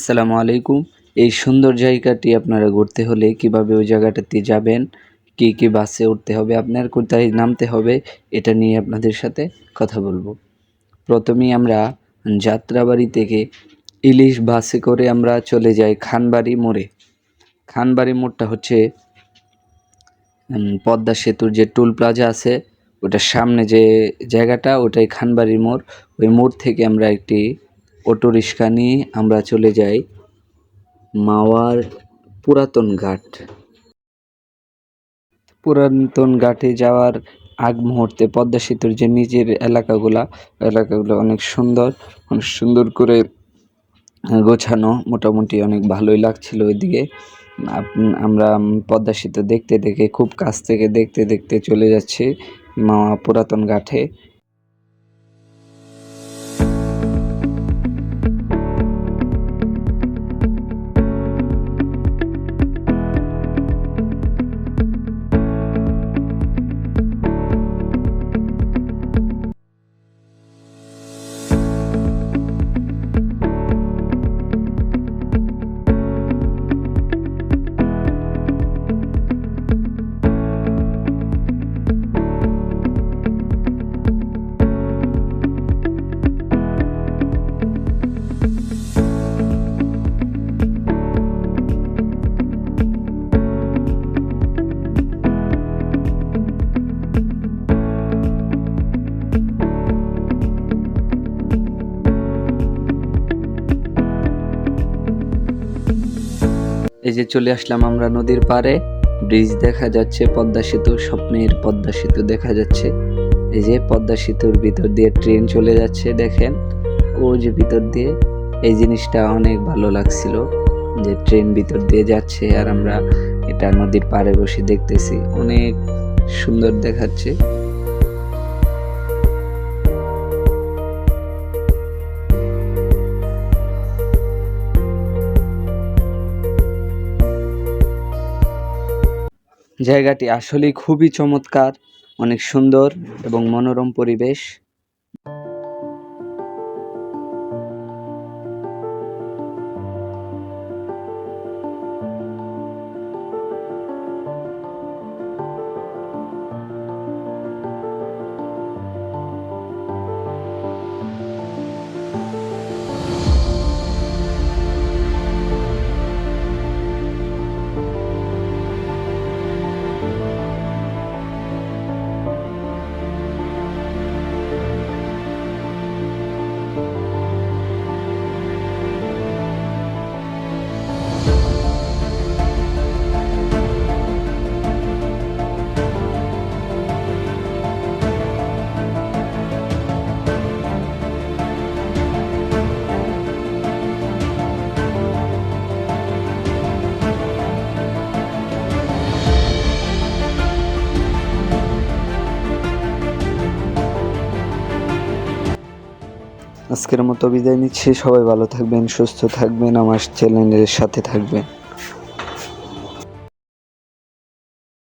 আসসালামু আলাইকুম। এই সুন্দর জায়গাটি আপনারা ঘুরতে হলে কীভাবে ওই জায়গাটাতে যাবেন, কি কি বাসে উঠতে হবে, আপনার কোথায় নামতে হবে, এটা নিয়ে আপনাদের সাথে কথা বলব। প্রথমেই আমরা যাত্রাবাড়ি থেকে ইলিশ বাসে করে আমরা চলে যাই খানবাড়ি মোড়ে। খানবাড়ি মোড়টা হচ্ছে পদ্মা সেতুর যে টুল প্লাজা আছে, ওটার সামনে যে জায়গাটা, ওটাই খানবাড়ি মোড়। ওই মোড় থেকে আমরা একটি অটো রিক্সা নিয়ে আমরা চলে যাই মাওয়ার পুরাতন ঘাট। পুরাতন ঘাটে যাওয়ার আগ মুহূর্তে পদ্মা সেতুর যে নিজের এলাকাগুলা, এলাকাগুলো অনেক সুন্দর অনেক সুন্দর করে গোছানো, মোটামুটি অনেক ভালোই লাগছিল ওইদিকে। আমরা পদ্মা সেতু দেখতে দেখে খুব কাছ থেকে দেখতে দেখতে চলে যাচ্ছি মাওয়া পুরাতন ঘাটে। এই যে চলে আসলাম আমরা নদীর পাড়ে। ব্রিজ দেখা যাচ্ছে, পদ্মা সেতু, স্বপ্নের পদ্মা সেতু দেখা যাচ্ছে। এই যে পদ্মা সেতুর ভিতর দিয়ে ট্রেন চলে যাচ্ছে, দেখেন। ও যে ভিতর দিয়ে, এই জিনিসটা অনেক ভালো লাগছিল যে ট্রেন ভিতর দিয়ে যাচ্ছে আর আমরা এটা নদীর পাড়ে বসে দেখতেছি। অনেক সুন্দর দেখাচ্ছে। জায়গাটি আসলেই খুবই চমৎকার অনেক সুন্দর এবং মনোরম পরিবেশ। আজকের মতো বিদায় নিচ্ছি। সবাই ভালো থাকবেন সুস্থ থাকবেন আমার চ্যানেলের সাথে থাকবেন।